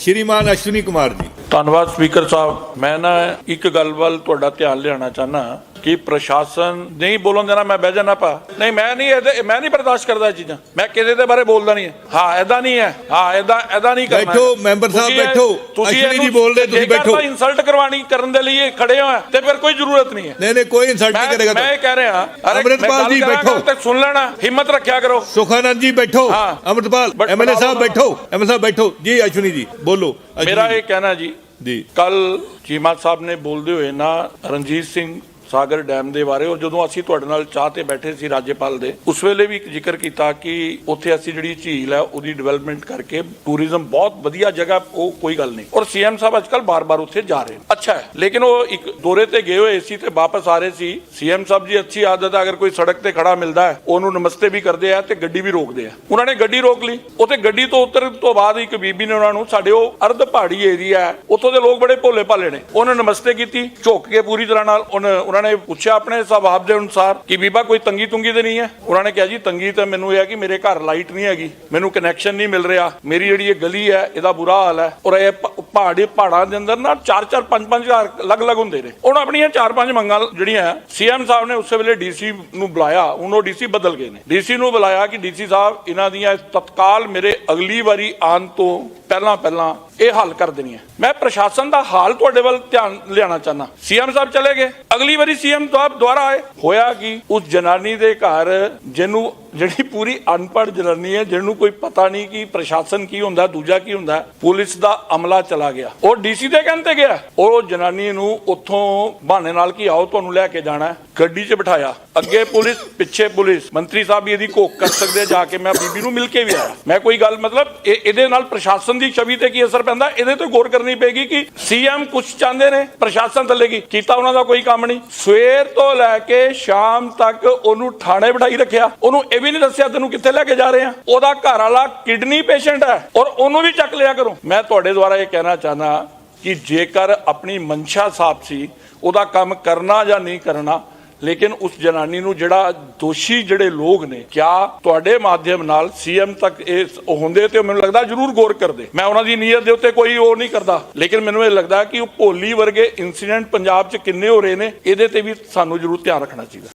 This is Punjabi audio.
ਸ਼੍ਰੀਮਾਨ ਅਸ਼ਵਨੀ ਕੁਮਾਰ ਜੀ। ਧੰਨਵਾਦ ਸਪੀਕਰ ਸਾਹਿਬ। ਮੈਂ ਨਾ ਇੱਕ ਗੱਲ ਵੱਲ ਤੁਹਾਡਾ ਧਿਆਨ ਲਿਆਉਣਾ ਚਾਹਨਾ ਕਿ ਪ੍ਰਸ਼ਾਸਨ ਨਹੀਂ ਬੋਲਣ ਦੇਣਾ ਮੈਂ ਬਹਿ ਜਾਣਾ ਪਾ ਨਹੀਂ ਮੈਂ ਨਹੀਂ ਇਹਦੇ ਮੈਂ ਨਹੀਂ ਬਰਦਾਸ਼ਤ ਕਰਦਾ ਇਹ ਚੀਜ਼ਾਂ। ਮੈਂ ਕਿਸੇ ਦੇ ਬਾਰੇ ਬੋਲਦਾ ਨਹੀਂ ਹਾਂ। ਐਦਾਂ ਨਹੀਂ ਹੈ। ਹਾਂ ਐਦਾਂ ਐਦਾਂ ਨਹੀਂ ਕਰਨਾ। ਬੈਠੋ, ਮੈਂਬਰ ਸਾਹਿਬ ਬੈਠੋ। ਤੁਸੀਂ ਜੀ ਇਹਨੂੰ ਬੋਲਦੇ, ਤੁਸੀਂ ਬੈਠੋ। ਤਾਂ ਇਨਸਲਟ ਕਰਵਾਣੀ ਕਰਨ ਦੇ ਲਈ ਖੜੇ ਹੋ ਤੇ ਫਿਰ ਕੋਈ ਜ਼ਰੂਰਤ ਨਹੀਂ ਹੈ। ਨਹੀਂ ਨਹੀਂ ਕੋਈ ਇਨਸਲਟ ਨਹੀਂ ਕਰੇਗਾ ਮੈਂ ਇਹ ਕਹਿ ਰਿਹਾ ਅਰੇ ਅੰਮ੍ਰਿਤਪਾਲ ਜੀ, ਬੈਠੋ। ਤੇ ਸੁਣ ਲੈਣਾ ਹਿੰਮਤ ਰੱਖਿਆ ਕਰੋ। ਸੁਖਾਨੰਦ ਜੀ ਬੈਠੋ। ਹਾਂ। ਅਮਰਤਪਾਲ ਐਮਐਲਏ ਸਾਹਿਬ ਬੈਠੋ। ਐਮਐਲਏ ਸਾਹਿਬ ਬੈਠੋ। ਜੀ ਅਸ਼ਵਨੀ ਜੀ ਬੋਲੋ। ਮੇਰਾ ਜੀ। ਇਹ ਕਹਿਣਾ ਜੀ ਜੀ। ਕੱਲ ਚੀਮਾ ਸਾਹਿਬ ਨੇ ਬੋਲਦੇ ਹੋਏ ਨਾ ਰਣਜੀਤ ਸਿੰਘ ਸਾਗਰ ਡੈਮ ਦੇ ਬਾਰੇ, ਔਰ ਜਦੋਂ ਅਸੀਂ ਤੁਹਾਡੇ ਨਾਲ ਚਾਹ ਤੇ ਬੈਠੇ ਸੀ ਰਾਜਪਾਲ ਦੇ, ਉਸ ਵੇਲੇ ਵੀ ਇੱਕ ਜ਼ਿਕਰ ਕੀਤਾ ਕਿ ਉੱਥੇ ਅਸੀਂ ਜਿਹੜੀ ਝੀਲ ਹੈ, ਉਹਦੀ ਡਿਵੈਲਪਮੈਂਟ ਕਰਕੇ ਟੂਰਿਜ਼ਮ ਬਹੁਤ ਵਧੀਆ ਜਗ੍ਹਾ, ਉਹ ਕੋਈ ਗੱਲ ਨਹੀਂ। ਔਰ ਸੀਐਮ ਸਾਹਿਬ ਅੱਜਕੱਲ ਬਾਰ-ਬਾਰ ਉੱਥੇ ਜਾ ਰਹੇ ਨੇ। ਅੱਛਾ ਹੈ ਲੇਕਿਨ ਉਹ ਇੱਕ ਦੌਰੇ ਤੇ ਗਏ ਹੋਏ ਸੀ ਤੇ ਵਾਪਸ ਆ ਰਹੇ ਸੀ। ਸੀਐਮ ਸਾਹਿਬ ਦੀ ਅੱਛੀ ਆਦਤ ਹੈ, ਅਗਰ ਕੋਈ ਸੜਕ ਤੇ ਖੜਾ ਮਿਲਦਾ ਹੈ, ਉਹਨੂੰ ਨਮਸਤੇ ਵੀ ਕਰਦੇ ਆ ਤੇ ਗੱਡੀ ਵੀ ਰੋਕਦੇ ਆ। ਉਹਨਾਂ ਨੇ ਗੱਡੀ ਰੋਕ ਲਈ। ਉੱਥੇ ਗੱਡੀ ਤੋਂ ਉਤਰਨ ਤੋਂ ਬਾਅਦ ਇੱਕ ਬੀਬੀ ਨੇ ਉਹਨਾਂ ਨੂੰ, ਸਾਡੇ ਉਹ ਅਰਧ ਪਹਾੜੀ ਏਰੀਆ ਹੈ, ਉੱਥੋਂ ਦੇ ਲੋਕ ਬੜੇ ਭੋਲੇ ਭਾਲੇ ਨੇ। ਉਹਨਾਂ ਨਮਸਤੇ ਕੀਤੀ, ਝੁੱਕ ਕੇ ਪੂਰੀ ਤਰ੍ਹਾਂ ਨਾਲ ਉਹਨਾਂ ਉਹਨਾਂ ਨੇ ਪੁੱਛਿਆ ਆਪਣੇ ਸੁਭਾਅ ਦੇ ਅਨੁਸਾਰ ਕਿ ਬੀਬਾ ਕੋਈ ਤੰਗੀ ਤੁੰਗੀ ਤੇ ਨਹੀਂ ਹੈ? ਉਹਨਾਂ ਨੇ ਕਿਹਾ ਜੀ, ਤੰਗੀ ਤਾਂ ਮੈਨੂੰ ਇਹ ਹੈ ਕਿ ਮੇਰੇ ਘਰ ਲਾਈਟ ਨਹੀਂ ਹੈਗੀ। ਮੈਨੂੰ ਕਨੈਕਸ਼ਨ ਨਹੀਂ ਮਿਲ ਰਿਹਾ। ਮੇਰੀ ਜਿਹੜੀ ਇਹ ਗਲੀ ਹੈ, ਇਹਦਾ ਬੁਰਾ ਹਾਲ ਹੈ। ਔਰ ਇਹ ਪਹਾੜੀ ਪਹਾੜਾਂ ਦੇ ਅੰਦਰ ਨਾ 4-4 5-5 ਘਰ ਅਲੱਗ-ਅਲੱਗ ਹੁੰਦੇ ਨੇ। ਹੁਣ ਆਪਣੀਆਂ 4-5 ਮੰਗਾਂ ਜਿਹੜੀਆਂ ਸੀਐਮ ਸਾਹਿਬ ਨੇ ਉਸੇ ਵੇਲੇ ਡੀਸੀ ਨੂੰ ਬੁਲਾਇਆ, ਹੁਣ ਉਹ ਡੀਸੀ ਬਦਲ ਗਏ ਨੇ। ਡੀਸੀ ਨੂੰ ਬੁਲਾਇਆ ਕਿ ਡੀਸੀ ਸਾਹਿਬ, ਇਹਨਾਂ ਦੀਆਂ ਤਤਕਾਲ ਮੇਰੇ ਅਗਲੀ ਵਾਰੀ ਆਉਣ ਤੋਂ ਪਹਿਲਾਂ ਪਹਿਲਾਂ ਇਹ ਹੱਲ ਕਰ ਦੇਣੀ ਹੈ ਮੈਂ ਪ੍ਰਸ਼ਾਸਨ ਦਾ ਹਾਲ ਤੁਹਾਡੇ ਵੱਲ ਧਿਆਨ ਲਿਆਉਣਾ ਚਾਹਨਾ ਸੀਐਮ ਸਾਹਿਬ ਚਲੇ ਗਏ। ਅਗਲੀ ਵਾਰੀ ਸੀਐਮ ਸਾਹਿਬ ਦੁਆਰਾ ਆਏ। ਹੋਇਆ ਕਿ? ਉਸ ਜਨਾਨੀ ਦੇ ਘਰ, ਜਿਹਨੂੰ ਜਿਹੜੀ ਪੂਰੀ ਅਨਪੜ੍ਹ ਜਨਾਨੀ ਹੈ, ਜਿਹਨੂੰ ਕੋਈ ਪਤਾ ਨਹੀਂ ਕਿ ਪ੍ਰਸ਼ਾਸਨ ਕੀ ਹੁੰਦਾ, ਦੂਜਾ ਕੀ ਹੁੰਦਾ, ਪੁਲਿਸ ਦਾ ਅਮਲਾ ਚਲਾ ਗਿਆ। ਉਹ ਡੀਸੀ ਦੇ ਕਹਿਣ ਤੇ ਗਿਆ। ਉਹ ਜਨਾਨੀ ਨੂੰ ਉੱਥੋਂ ਬਹਾਨੇ ਨਾਲ ਕੀ ਆਓ, ਤੁਹਾਨੂੰ ਲੈ ਕੇ ਜਾਣਾ। ਗੱਡੀ 'ਚ ਬਿਠਾਇਆ। ਅੱਗੇ ਪੁਲਿਸ, ਪਿੱਛੇ ਪੁਲਿਸ। ਮੰਤਰੀ ਸਾਹਿਬ ਵੀ ਇਹਦੀ ਘੋਖ ਕਰ ਸਕਦੇ ਜਾ ਕੇ ਮੈਂ ਬੀਬੀ ਨੂੰ ਮਿਲ ਕੇ ਵੀ ਆਇਆ। ਮੈਂ ਕੋਈ ਗੱਲ, ਮਤਲਬ ਇਹਦੇ ਨਾਲ ਪ੍ਰਸ਼ਾਸਨ ਦੀ ਛਵੀ ਤੇ ਕੀ ਅਸਰ ਪੈਂਦਾ? ਇਹਦੇ ਤੇ ਗੌਰ ਕਰਨੀ ਪਏਗੀ ਕਿ ਸੀਐਮ ਕੁਝ ਚਾਹੁੰਦੇ ਨੇ, ਪ੍ਰਸ਼ਾਸਨ ਥੱਲੇ ਕੀ? ਕੀਤਾ ਉਹਨਾਂ ਦਾ ਕੋਈ ਕੰਮ ਨਹੀਂ। ਸਵੇਰ ਤੋਂ ਲੈ ਕੇ ਸ਼ਾਮ ਤੱਕ ਉਹਨੂੰ ਥਾਣੇ ਬਿਠਾਈ ਰੱਖਿਆ। ਉਹਨੂੰ ਇਹ ਵੀ ਨਹੀਂ ਦੱਸਿਆ, ਤੈਨੂੰ ਕਿੱਥੇ ਲੈ ਕੇ ਜਾ ਰਹੇ ਆ? ਉਹਦਾ ਘਰ ਵਾਲਾ ਕਿਡਨੀ ਪੇਸ਼ੈਂਟ ਹੈ ਔਰ ਉਹਨੂੰ ਵੀ ਚੱਕ ਲਿਆ ਕਰੋ। ਮੈਂ ਤੁਹਾਡੇ ਦੁਆਰਾ ਇਹ ਕਹਿਣਾ ਚਾਹਨਾ ਕਿ ਜੇਕਰ ਆਪਣੀ ਮਨਸ਼ਾ ਸਾਫ਼ ਸੀ, ਉਹਦਾ ਕੰਮ ਕਰਨਾ ਜਾਂ ਨਹੀਂ ਕਰਨਾ ਲੇਕਿਨ ਉਸ ਜਨਾਨੀ ਨੂੰ ਜਿਹੜਾ ਦੋਸ਼ੀ ਜਿਹੜੇ ਲੋਕ ਨੇ, ਕਿਆ ਤੁਹਾਡੇ ਮਾਧਿਅਮ ਨਾਲ ਸੀਐਮ ਤੱਕ ਇਹ ਹੁੰਦੇ ਤੇ ਮੈਨੂੰ ਲੱਗਦਾ ਜ਼ਰੂਰ ਗੌਰ ਕਰਦੇ। ਮੈਂ ਉਹਨਾਂ ਦੀ ਨੀਅਤ ਦੇ ਉੱਤੇ ਕੋਈ ਉਹ ਨਹੀਂ ਕਰਦਾ। ਲੇਕਿਨ ਮੈਨੂੰ ਇਹ ਲੱਗਦਾ ਕਿ ਉਹ ਭੋਲੀ ਵਰਗੇ ਇਨਸੀਡੈਂਟ ਪੰਜਾਬ 'ਚ ਕਿੰਨੇ ਹੋ ਰਹੇ ਨੇ, ਇਹਦੇ ਤੇ ਵੀ ਸਾਨੂੰ ਜ਼ਰੂਰ ਧਿਆਨ ਰੱਖਣਾ ਚਾਹੀਦਾ।